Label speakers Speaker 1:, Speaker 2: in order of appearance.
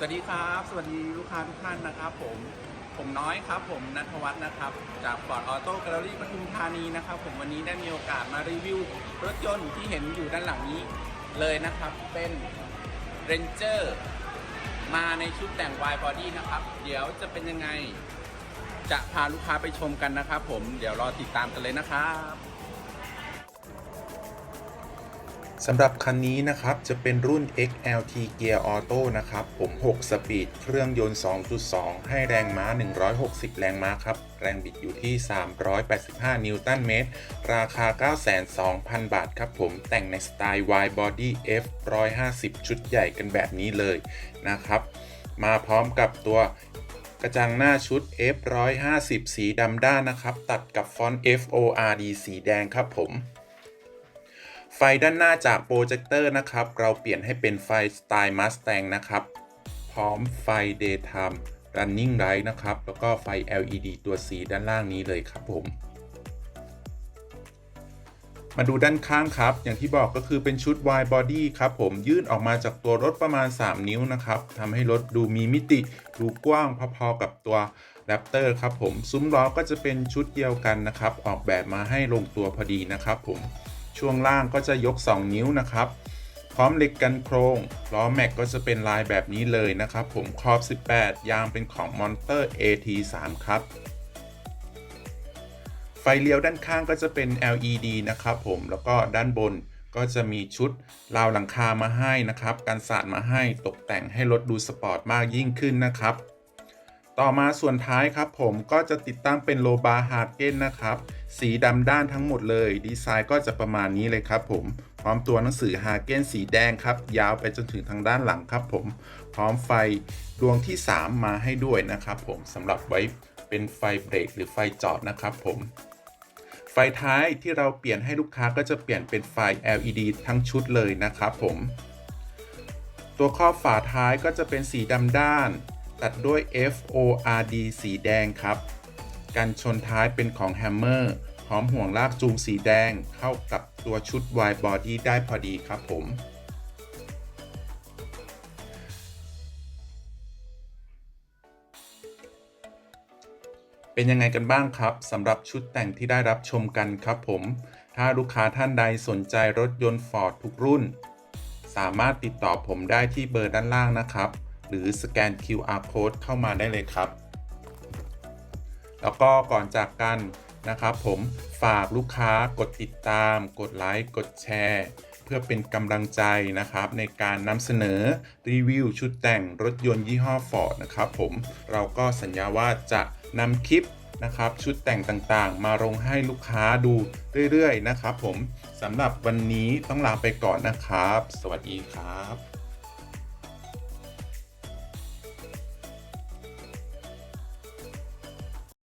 Speaker 1: สวัสดีครับ สวัสดีลูกค้าทุกท่านนะครับ ผมผมน้อยครับผมนัทวัฒน์นะครับ จากฟอร์ดออโต้แกลเลอรี่ปทุมธานีนะครับ ผมวันนี้ได้มีโอกาสมารีวิว รถยนต์ที่เห็นอยู่ด้านหลังนี้เลยนะครับ เป็น Ranger มาในชุดแต่ง Y Body นะครับ เดี๋ยวจะเป็นยังไง จะพาลูกค้าไปชมกันนะครับ ผมเดี๋ยวรอติดตามกันเลยนะครับ
Speaker 2: สำหรับคันนี้นะครับ จะเป็นรุ่น XLT Gear Auto นะครับ ผม 6 สปีด เครื่องยนต์ 2.2 ให้แรงม้า 160 แรงม้าครับ แรงบิดอยู่ที่ 385 นิวตันเมตร ราคา9,200,000 บาทครับผม แต่งในสไตล์ Wide Body F 150 ชุดใหญ่กันแบบนี้เลยนะครับ มาพร้อมกับตัวกระจังหน้าชุด F 150 สีดำด้านนะครับ ตัดกับฟอนต์ FORD สีแดงครับผม ไฟด้านหน้าจากโปรเจคเตอร์นะครับ เราเปลี่ยนให้เป็นไฟสไตล์ Mustang นะครับ พร้อมไฟ Daytime Running Light นะครับ แล้วก็ไฟ LED ตัวสีด้านล่างนี้เลยครับผม มาดูด้านข้างครับ อย่างที่บอกก็คือเป็นชุด wide body ครับผมยื่นออกมาจากตัวรถประมาณ 3 นิ้วนะครับทำให้รถดูมีมิติ ดูกว้างพอๆกับตัว Raptor ครับผม ซุ้มล้อก็จะเป็นชุดเดียวกันนะครับ ออกแบบมาให้ลงตัวพอดีนะครับผม ช่วงล่างก็จะยก 2 นิ้วนะครับ พร้อมเหล็กกันโครงล้อแม็กก็จะเป็นลายแบบนี้เลยนะครับ ผมขอบ 18 ยางเป็นของ Monster AT3 ครับ ไฟเลี้ยวด้านข้างก็จะเป็น LED นะครับผมแล้วก็ด้านบนก็จะมีชุดราวหลังคามาให้นะครับ กันสาดมาให้ตกแต่งให้รถดูสปอร์ตมากยิ่งขึ้นนะครับ ต่อมาส่วนท้ายครับผมก็จะติดตั้งเป็นโลบาร์ฮาร์เกนนะครับ สีดำด้านทั้งหมดเลย ดีไซน์ก็จะประมาณนี้เลยครับผมพร้อมตัวหนังสือฮาร์เกนสีแดงครับ ยาวไปจนถึงทางด้านหลังครับผม พร้อมไฟดวงที่ 3 มาให้ด้วยนะครับผมสำหรับไว้เป็นไฟเบรกหรือไฟจอดนะครับผมไฟท้ายที่เราเปลี่ยนให้ลูกค้าก็จะเปลี่ยนเป็นไฟ LED ทั้งชุดเลยนะครับผม ตัวครอบฝาท้ายก็จะเป็นสีดำด้าน ตัดด้วย FORD สีแดงครับ กันชนท้ายเป็นของ Hammer พร้อมห่วงลากจูงสีแดงเข้ากับตัวชุด Wide Body ได้พอดีครับผมเป็นยังไงกันบ้างครับสำหรับชุดแต่งที่ได้รับชมกันครับผม ถ้าลูกค้าท่านใดสนใจรถยนต์ Ford ทุกรุ่น สามารถติดต่อผมได้ที่เบอร์ด้านล่างนะครับ หรือสแกน QR code เข้ามาได้เลยครับ แล้วก็ก่อนจากกันนะครับผมฝากลูกค้ากดติดตาม กดไลค์กดแชร์ เพื่อเป็นกำลังใจนะครับ ในการนำเสนอรีวิวชุดแต่งรถยนต์ยี่ห้อ Ford นะครับผมเราก็สัญญาว่าจะนำคลิปนะครับชุดแต่งต่างๆ มาลงให้ลูกค้าดูเรื่อยๆนะครับผมสำหรับวันนี้ต้องลาไปก่อนนะครับ สวัสดีครับ